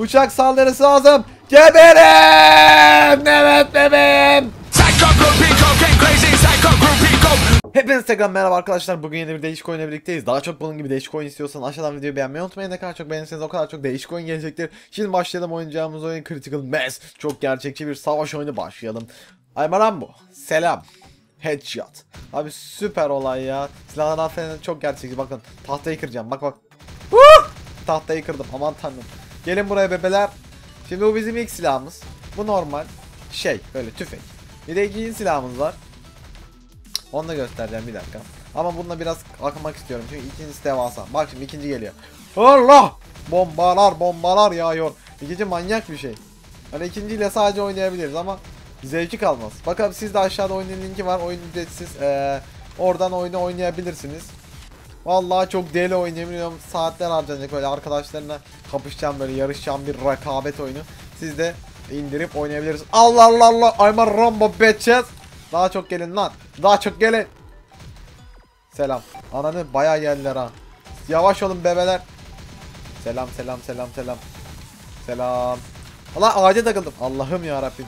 Uçak saldırısı lazım. Geberin! Evet bebeğim. Hepinize tekrar merhaba arkadaşlar. Bugün yeni bir değişik oyunla birlikteyiz. Daha çok bunun gibi değişik oyun istiyorsanız aşağıdan videoyu beğenmeyi unutmayın. Ne kadar çok beğenirseniz o kadar çok değişik oyun gelecektir. Şimdi başlayalım oynayacağımız oyun Critical Mass. Çok gerçekçi bir savaş oyunu başlayalım. Aymaran bu. Selam. Headshot. Abi süper olay ya. Silahlar falan çok gerçekçi. Bakın tahtayı kıracağım. Bak bak. Tahtayı kırdım. Aman tanrım. Gelin buraya bebeler. Şimdi bu bizim ilk silahımız. Bu normal. Şey böyle tüfek. Bir de ikinci silahımız var. Onu da göstereceğim bir dakika. Ama bununla biraz akmak istiyorum çünkü ikincisi devasa. Bak şimdi ikinci geliyor. Allah! Bombalar bombalar yağıyor. İkinci manyak bir şey. Hani ikinciyle sadece oynayabiliriz ama zevki kalmaz. Bakalım siz de aşağıda oyunun linki var. Oyun ücretsiz. Ee, oradan oyunu oynayabilirsiniz. Vallahi çok deli oynayabiliyorum. Saatler harcanacak böyle arkadaşlarına kapışacağım böyle yarışacağım bir rekabet oyunu. Siz de indirip oynayabilirsiniz. Allah Allah Allah. I'm a Rambo bitches. Daha çok gelin lan. Daha çok gelin. Selam. Ananı bayağı geldiler ha. Yavaş olun bebeler. Selam selam selam selam. Selam. Allah ağaca takıldım. Allah'ım ya Rabbim.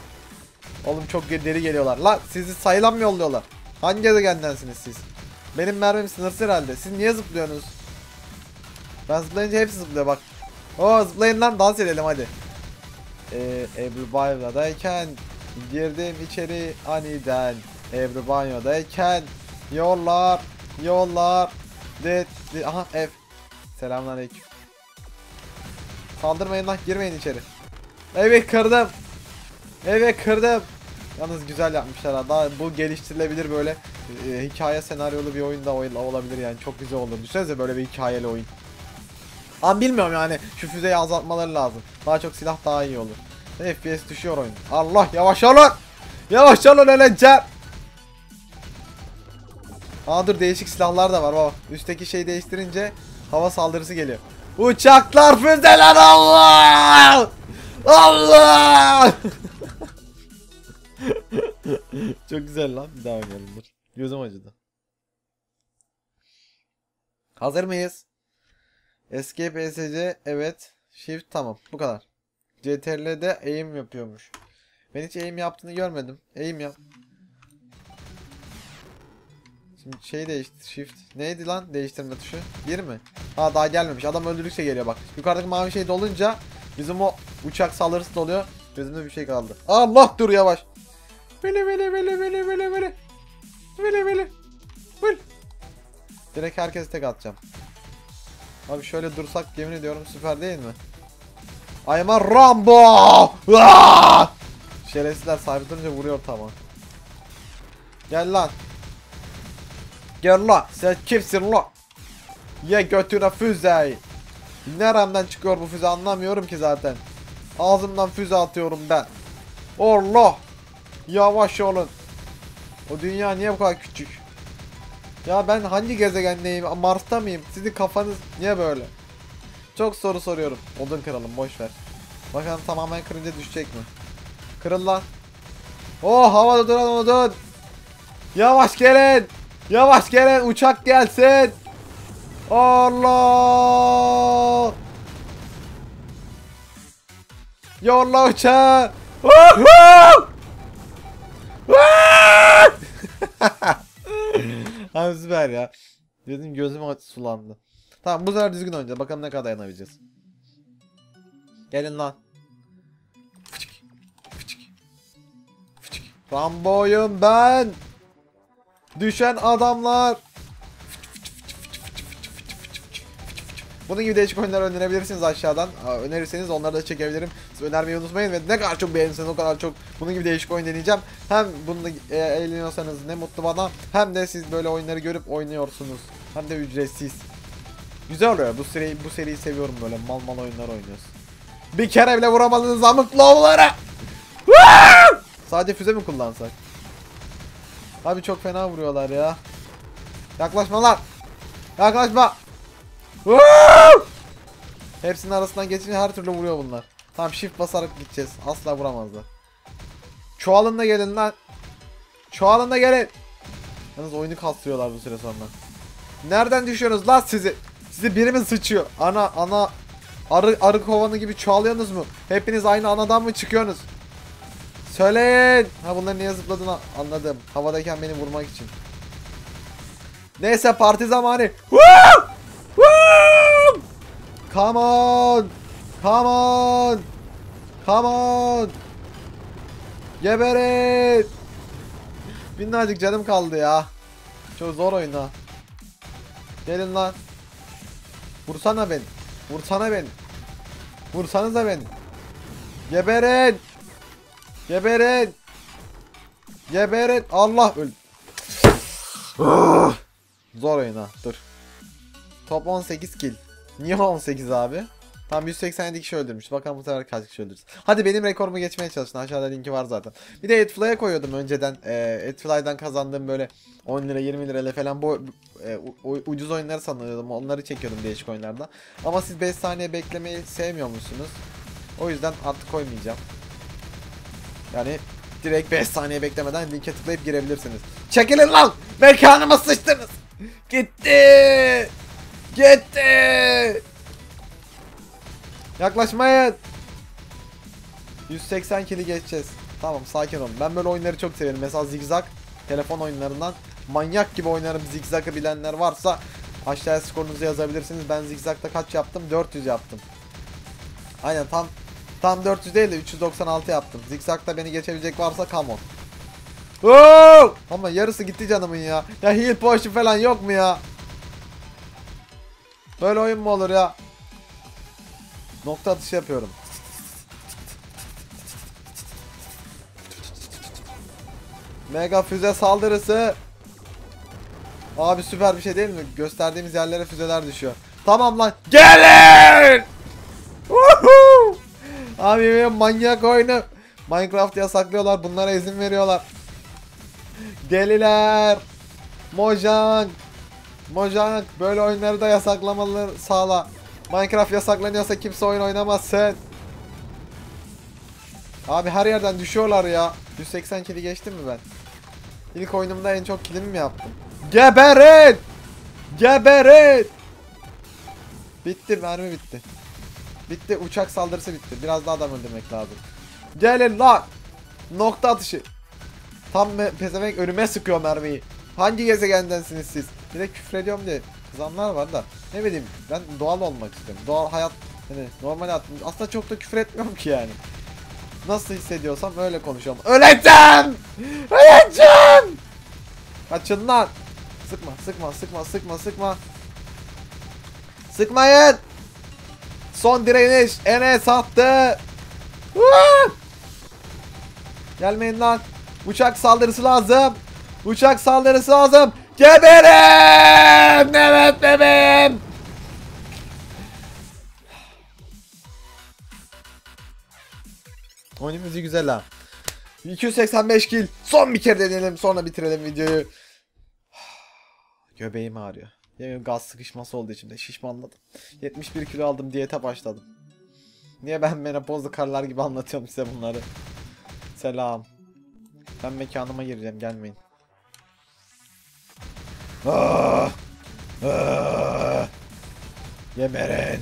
Oğlum çok deli geliyorlar. Lan sizi sayılan mı yolluyorlar? Hangi gezegendensiniz siz? Benim mermim sınırsız herhalde. Siz niye zıplıyorsunuz? Ben zıplayınca hepsi zıplıyor bak. Oo zıplayın lan dans edelim hadi. Ee, Ebru banyodayken girdim içeri aniden. Ebru banyodayken yollar yollar. De, de, aha ev. Selamünaleyküm. Saldırmayın lan girmeyin içeri. Evet kırdım. Evet kırdım. Yalnız güzel yapmışlar ha. Daha bu geliştirilebilir böyle e, hikaye senaryolu bir oyun da olabilir yani çok güzel olur. Düşünsenize böyle bir hikayeli oyun. Ama bilmiyorum yani şu füzeyi azaltmaları lazım. Daha çok silah daha iyi olur. FPS düşüyor oyun. Allah yavaş olun. Yavaş olun öleceğim. Aa dur değişik silahlar da var baba. Üstteki şeyi değiştirince hava saldırısı geliyor. Uçaklar füzeler Allah! Allah! Çok güzel lan. Bir daha oynayalım dur. Gözüm acıdı. Hazır mıyız? Escape ESC evet. Shift tamam. Bu kadar. CTRL'de aim yapıyormuş. Ben hiç aim yaptığını görmedim. Aim yap. Şimdi şey değişti. Shift. Neydi lan değiştirme tuşu? Bir mi? Ha daha gelmemiş. Adam öldürdükçe geliyor bak. Yukarıdaki mavi şey dolunca bizim o uçak saldırısı doluyor. Gözümde bir şey kaldı. Allah dur yavaş. Vele vele vele vele vele vele. Vele vele. Vele. Direkt herkese tek atacağım. Abi şöyle dursak yemin ediyorum süper değil mi? I'm a Rambo! Aa! Şerefsizler sabitlenince vuruyor tamam. Gel lan. Gel lan. Sen kimsin lan? Ye götüne füzeyi. Neremden çıkıyor bu füze anlamıyorum ki zaten. Ağzımdan füze atıyorum ben. Allah. Yavaş olun. O dünya niye bu kadar küçük? Ya ben hangi gezegendeyim? Mars'ta mıyım? Sizin kafanız niye böyle? Çok soru soruyorum. Odun kıralım boş ver. Bakalım tamamen kırınca düşecek mi? Kırıl lan. Oh havada duran odun. Yavaş gelin. Yavaş gelin uçak gelsin. Allah. Yolla uçağı. Abi süper ya. Dedim gözüm sulandı. Tamam bu sefer düzgün oynayacağız. Bakalım ne kadar dayanabileceğiz. Gelin lan. Rambo'yum ben. Düşen adamlar. Bunun gibi değişik oyunlar önerebilirsiniz aşağıdan. Önerirseniz onları da çekebilirim. Siz önermeyi unutmayın ve ne kadar çok beğenirseniz o kadar çok bunun gibi değişik oyun deneyeceğim. Hem bununla e, eğleniyorsanız ne mutlu bana hem de siz böyle oyunları görüp oynuyorsunuz. Hem de ücretsiz. Güzel oluyor. Bu seriyi bu seriyi seviyorum böyle mal mal oyunlar oynuyoruz. Bir kere bile vuramadınız amık lovlara. Sadece füze mi kullansak? Abi çok fena vuruyorlar ya. Yaklaşma lan. Yaklaşma. Hepsinin arasından geçince her türlü vuruyor bunlar. Tamam shift basarak gideceğiz. Asla vuramazlar. Çoğalın da gelin lan. Çoğalın da gelin. Yalnız oyunu kastırıyorlar bu süre sonra. Nereden düşüyorsunuz lan sizi? Sizi biri mi sıçıyor? Ana ana Arı, arı kovanı gibi çoğalıyorsunuz mu? Hepiniz aynı anadan mı çıkıyorsunuz? Söyleyin. Ha bunların niye zıpladığını anladım. Havadayken beni vurmak için. Neyse parti zamanı. Woo! Come on. Come on. Come on. Geberin. Minnacık canım kaldı ya. Çok zor oyun ha. Gelin lan. Vursana beni. Vursana beni. Vursanıza beni. Geberin. Geberin. Geberin. Allah öl. Zor oyun ha. Dur. Top 18 kill. Niye 18 abi? Tam 187 kişi öldürmüş. Bakalım bu sefer kaç kişi öldürürüz. Hadi benim rekorumu geçmeye çalışın. Aşağıda linki var zaten. Bir de Adfly'a koyuyordum önceden. Ee, Adfly'dan kazandığım böyle 10 lira 20 lirayla falan bu e, ucuz oyunları sanıyordum. Onları çekiyordum değişik oyunlarda. Ama siz 5 saniye beklemeyi sevmiyormuşsunuz. O yüzden artık koymayacağım. Yani direkt 5 saniye beklemeden linke tıklayıp girebilirsiniz. Çekilin lan! Mekanıma sıçtınız! Gitti! Gitti! Yaklaşmayın! 180 kili geçeceğiz. Tamam sakin olun. Ben böyle oyunları çok severim. Mesela zigzag telefon oyunlarından manyak gibi oynarım. Zigzag'ı bilenler varsa aşağıya skorunuzu yazabilirsiniz. Ben zigzag'da kaç yaptım? 400 yaptım. Aynen tam tam 400 değil de 396 yaptım. Zigzag'da beni geçebilecek varsa come on. Oo! Ama yarısı gitti canımın ya. Ya heal potion falan yok mu ya? Böyle oyun mu olur ya? Nokta atışı yapıyorum. Mega füze saldırısı. Abi süper bir şey değil mi? Gösterdiğimiz yerlere füzeler düşüyor. Tamam lan. Gelin! Woohoo! Abi benim manyak oyunu. Minecraft yasaklıyorlar. Bunlara izin veriyorlar. Deliler. Mojang. Mojang böyle oyunları da yasaklamaları sağla. Minecraft yasaklanıyorsa kimse oyun oynamazsın. Abi her yerden düşüyorlar ya. 180 kili geçtim mi ben? İlk oyunumda en çok kilimi mi yaptım? Geberin! Geberin! Bitti mermi bitti. Bitti uçak saldırısı bitti. Biraz daha adam öldürmek lazım. Gelin lan! Nokta atışı. Tam pezevenk önüme sıkıyor mermiyi. Hangi gezegendensiniz siz? Bir de küfür ediyorum diye kızanlar var da. Ne bileyim ben doğal olmak istiyorum. Doğal hayat hani normal hayat. Aslında çok da küfür etmiyorum ki yani. Nasıl hissediyorsam öyle konuşuyorum. Öleceğim! Öleceğim! Kaçın lan! Sıkma, sıkma, sıkma, sıkma, sıkma. Sıkmayın! Son direniş Enes attı. Gelmeyin lan. Uçak saldırısı lazım. Uçak saldırısı lazım. Geberin! Evet bebeğim! Oyunun müziği güzel ha. 285 kill. Son bir kere deneyelim sonra bitirelim videoyu. Göbeğim ağrıyor. Yemin gaz sıkışması oldu içimde. Şişmanladım. 71 kilo aldım diyete başladım. Niye ben menopozlu karılar gibi anlatıyorum size bunları? Selam. Ben mekanıma gireceğim gelmeyin. Ah! Ah! Geberin.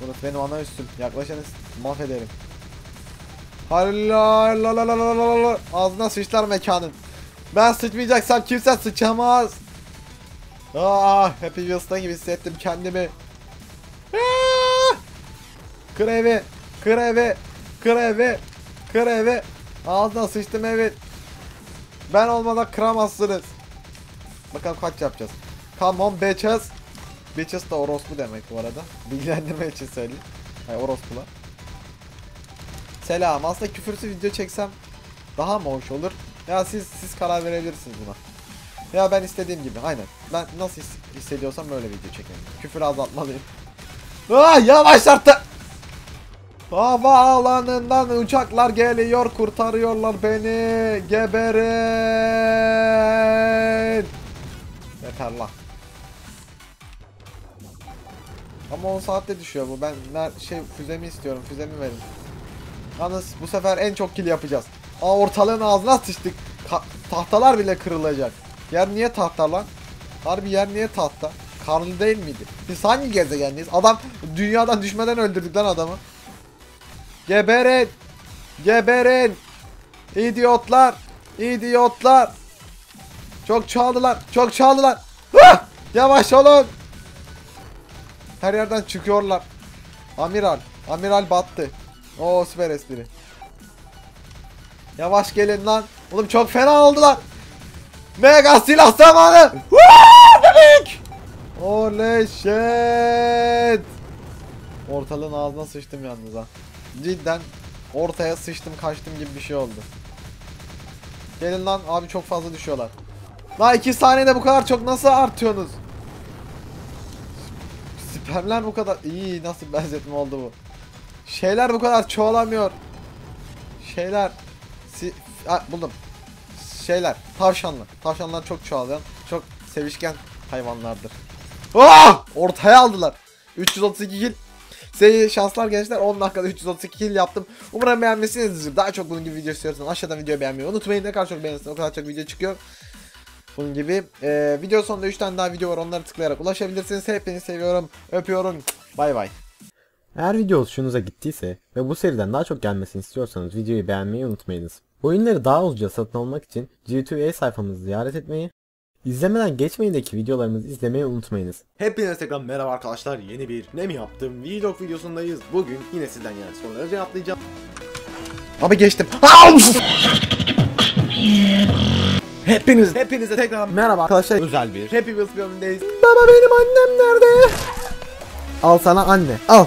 Burası benim ana üstüm. Yaklaşanız mahvederim. Hayla la la la la la la Ağzına sıçlar mekanın. Ben sıçmayacaksam kimse. Ah, Happy Wheels'ta hissettim kendimi. Ah! Kır evi, kır. Ağzına sıçtım evi. Ben olmadan kıramazsınız. Bakalım kaç yapacağız. Come on bitches. Bitches da orospu demek bu arada. Bilgilendirme için söyleyeyim. Hayır orospular. Selam. Aslında küfürsüz video çeksem daha mı hoş olur? Ya siz siz karar verebilirsiniz buna. Ya ben istediğim gibi aynen. Ben nasıl his- hissediyorsam böyle video çekelim. Küfür azaltmalıyım. Ah yavaşlattı. Havaalanından uçaklar geliyor kurtarıyorlar beni. Geberin. Yeter lan. Ama 10 saatte düşüyor bu. Ben şey füzemi istiyorum. Füzemi verin. Yalnız bu sefer en çok kill yapacağız. Aa ortalığın ağzına sıçtık. Ka- tahtalar bile kırılacak. Yer niye tahta lan? Harbi yer niye tahta? Karlı değil miydi? Biz hangi gezegendeyiz? Adam dünyadan düşmeden öldürdük lan adamı. Geberin! Geberin! İdiotlar! İdiotlar! Çok çaldılar. Çok çaldılar. Ah! Yavaş olun. Her yerden çıkıyorlar. Amiral. Amiral battı. O süper espri. Yavaş gelin lan. Oğlum çok fena oldular. Mega silah zamanı. Bebek. Oley shit. Ortalığın ağzına sıçtım yalnız ha. Cidden ortaya sıçtım kaçtım gibi bir şey oldu. Gelin lan abi çok fazla düşüyorlar. La 2 saniyede bu kadar çok nasıl artıyorsunuz? Spamler bu kadar iyi nasıl benzetme oldu bu? Şeyler bu kadar çoğalamıyor. Şeyler si ha, buldum. Şeyler tavşanlar. Tavşanlar çok çoğalayan, çok sevişken hayvanlardır. Ah! Ortaya aldılar. 332 kill. Size şanslar gençler 10 dakikada 332 kill yaptım. Umarım beğenmişsinizdir. Daha çok bunun gibi video istiyorsanız aşağıdan videoyu beğenmeyi unutmayın. Ne kadar çok beğenirseniz o kadar çok video çıkıyor. Bunun gibi. Ee, video sonunda 3 tane daha video var. Onları tıklayarak ulaşabilirsiniz. Hepinizi seviyorum. Öpüyorum. Bay bay. Eğer video hoşunuza gittiyse ve bu seriden daha çok gelmesini istiyorsanız videoyu beğenmeyi unutmayınız. Bu oyunları daha ucuza satın almak için G2A sayfamızı ziyaret etmeyi, izlemeden geçmeyindeki videolarımızı izlemeyi unutmayınız. Hepinize tekrar merhaba arkadaşlar. Yeni bir ne mi yaptım vlog videosundayız. Bugün yine sizden gelen soruları cevaplayacağım. Abi geçtim. Hepiniz, hepinize tekrar merhaba arkadaşlar. Özel bir Happy Wheels bölümündeyiz. Baba benim annem nerede? Al sana anne. Al.